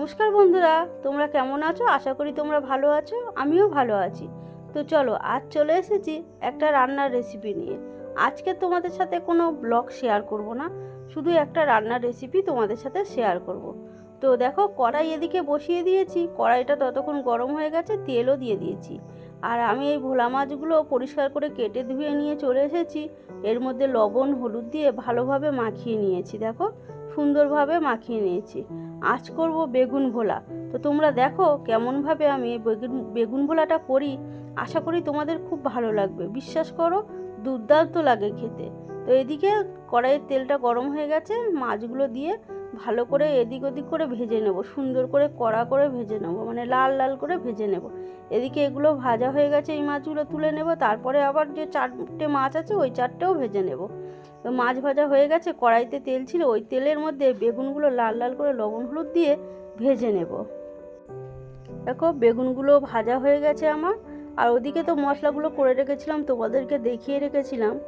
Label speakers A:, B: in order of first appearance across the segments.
A: নমস্কার বন্ধুরা, তোমরা কেমন আছো? আশা করি তোমরা ভালো আছো, আমিও ভালো আছি। তো চলো, আজ চলে এসেছি একটা রান্নার রেসিপি নিয়ে। আজকে তোমাদের সাথে কোনো ব্লগ শেয়ার করব না, শুধু একটা রান্নার রেসিপি তোমাদের সাথে শেয়ার করব। তো দেখো, কড়াই এদিকে বসিয়ে দিয়েছি, কড়াইটা ততক্ষণ গরম হয়ে গেছে, তেলও দিয়ে দিয়েছি। আর আমি এই ভোলা মাছগুলো পরিষ্কার করে কেটে ধুয়ে নিয়ে চলে এসেছি। এর মধ্যে লবণ, হলুদ দিয়ে ভালোভাবে মাখিয়ে নিয়েছি, দেখো। সুন্দরভাবে মাখিয়ে নিয়েছি। আজ করব বেগুন ভোলা। তো তোমরা দেখো কেমনভাবে আমি বেগুন বেগুন ভোলাটা করি। আশা করি তোমাদের খুব ভালো লাগবে। বিশ্বাস করো, দুর্দান্ত লাগে খেতে। তো এদিকে কড়াইয়ের তেলটা গরম হয়ে গেছে। মাছগুলো দিয়ে ভালো করে এদিক ওদিক করে ভেজে নেব, সুন্দর করে কড়া করে ভেজে নেব মানে লাল লাল করে ভেজে নেব। এদিকে এগুলো ভাজা হয়ে গেছে, এই মাছগুলো তুলে নেব, তারপরে আবার যে চারটে মাছ আছে, ওই চারটেও ভেজে নেব। তো মাছ ভাজা হয়ে গেছে, কড়াইতে তেল ছিল, ওই তেলের মধ্যে বেগুনগুলো লাল লাল করে লবণ হলুদ দিয়ে ভেজে নেব। দেখো, বেগুনগুলো ভাজা হয়ে গেছে আমার। আর ওদিকে তো মশলাগুলো করে রেখেছিলাম, তোমাদেরকে দেখিয়ে রেখেছিলাম।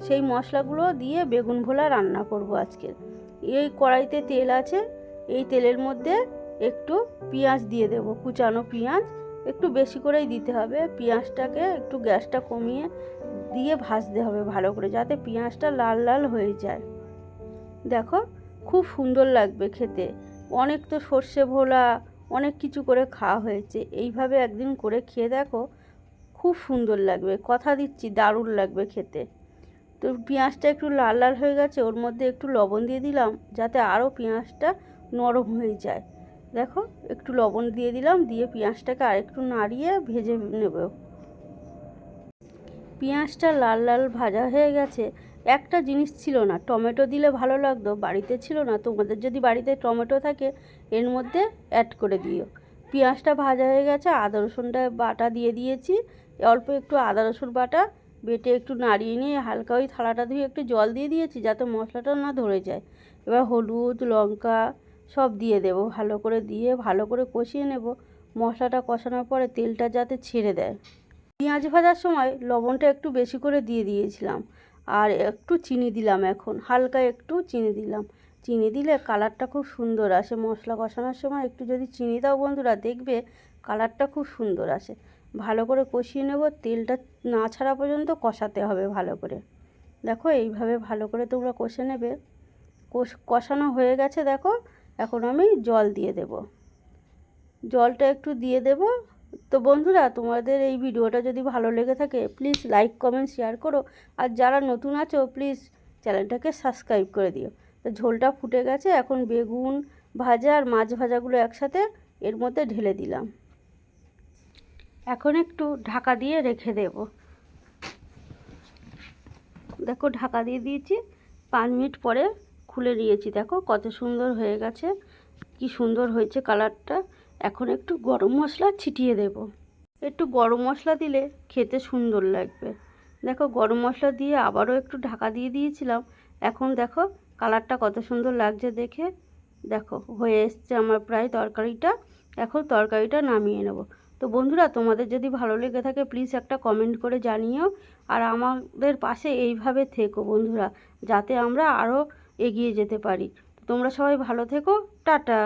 A: সেই মশলাগুলো দিয়ে বেগুন ভোলা রান্না করব আজকে। এই কড়াইতে তেল আছে, এই তেলের মধ্যে একটু পেঁয়াজ দিয়ে দেব, কুচানো পেঁয়াজ। একটু বেশি করেই দিতে হবে, পেঁয়াজটাকে একটু গ্যাসটা কমিয়ে দিয়ে ভাজতে হবে ভালো করে, যাতে পেঁয়াজটা লাল লাল হয়ে যায়। দেখো, খুব সুন্দর লাগবে খেতে। অনেক তো সর্ষে ভোলা, অনেক কিছু করে খাওয়া হয়েছে। এইভাবে একদিন করে খেয়ে দেখো, খুব সুন্দর লাগবে। কথা দিচ্ছি, দারুণ লাগবে খেতে। তো পেঁয়াজটা একটু লাল লাল হয়ে গেছে, ওর মধ্যে একটু লবণ দিয়ে দিলাম যাতে আরও পেঁয়াজটা নরম হয়ে যায়। দেখো, একটু লবণ দিয়ে দিলাম, দিয়ে পেঁয়াজটাকে আরেকটু নাড়িয়ে ভেজে নেব। পেঁয়াজটা লাল লাল ভাজা হয়ে গেছে। একটা জিনিস ছিল না, টমেটো দিলে ভালো লাগতো, বাড়িতে ছিল না। তোমাদের যদি বাড়িতে টমেটো থাকে, এর মধ্যে অ্যাড করে দিও। পেঁয়াজটা ভাজা হয়ে গেছে, আদা রসুনটা বাটা দিয়ে দিয়েছি। অল্প একটু আদা রসুন বাটা বেটে একটু নাড়িয়ে নিয়ে হালকা ওই থালাটা ধুয়ে একটু জল দিয়ে দিয়েছি যাতে মশলাটা না ধরে যায়। এবার হলুদ, লঙ্কা সব দিয়ে দেব। ভালো করে দিয়ে ভালো করে কষিয়ে নেব। মশলাটা কষানোর পরে তেলটা যাতে ছেড়ে দেয়। পেঁয়াজ ভাজার সময় লবণটা একটু বেশি করে দিয়ে দিয়েছিলাম। আর একটু চিনি দিলাম এখন। হালকা একটু চিনি দিলাম। চিনি দিলে কালারটা খুব সুন্দর আসে। মশলা কষানোর সময় একটু যদি চিনি দাও বন্ধুরা, দেখবে কালারটা খুব সুন্দর আসে। ভালো করে কষিয়ে নেব, তেলটা না ছাড়া পর্যন্ত কষাতে হবে ভালো করে। দেখো এইভাবে ভালো করে তোমরা কষে নেবে। কষানো হয়ে গেছে দেখো, এখন আমি জল দিয়ে দেব। জলটা একটু দিয়ে দেব। তো বন্ধুরা, তোমাদের এই ভিডিওটা যদি ভালো লেগে থাকে প্লিজ লাইক কমেন্ট শেয়ার করো। আর যারা নতুন আছো প্লিজ চ্যানেলটাকে সাবস্ক্রাইব করে দিও। তো ঝোলটা ফুটে গেছে, এখন বেগুন ভাজা আর মাছ ভাজাগুলো একসাথে এর মধ্যে ঢেলে দিলাম। এখন একটু ঢাকা দিয়ে রেখে দেব। দেখো ঢাকা দিয়ে দিয়েছি, পাঁচ মিনিট পরে খুলে নিয়েছি। দেখো কত সুন্দর হয়ে গেছে, কি সুন্দর হয়েছে কালারটা। এখন একটু গরম মশলা ছিটিয়ে দেব। একটু গরম মশলা দিলে খেতে সুন্দর লাগবে। দেখো গরম মশলা দিয়ে আবারও একটু ঢাকা দিয়ে দিয়েছিলাম। এখন দেখো কালারটা কত সুন্দর লাগছে দেখে। দেখো হয়ে এসছে আমার প্রায় তরকারিটা। এখন তরকারিটা নামিয়ে নেব। তো বন্ধুরা, তোমাদের যদি ভালো লেগে থাকে প্লিজ একটা কমেন্ট করে জানিও। আর আমাদের পাশে এইভাবে থেকো বন্ধুরা, যাতে আমরা আরও এগিয়ে যেতে পারি। তোমরা সবাই ভালো থেকো, টাটা।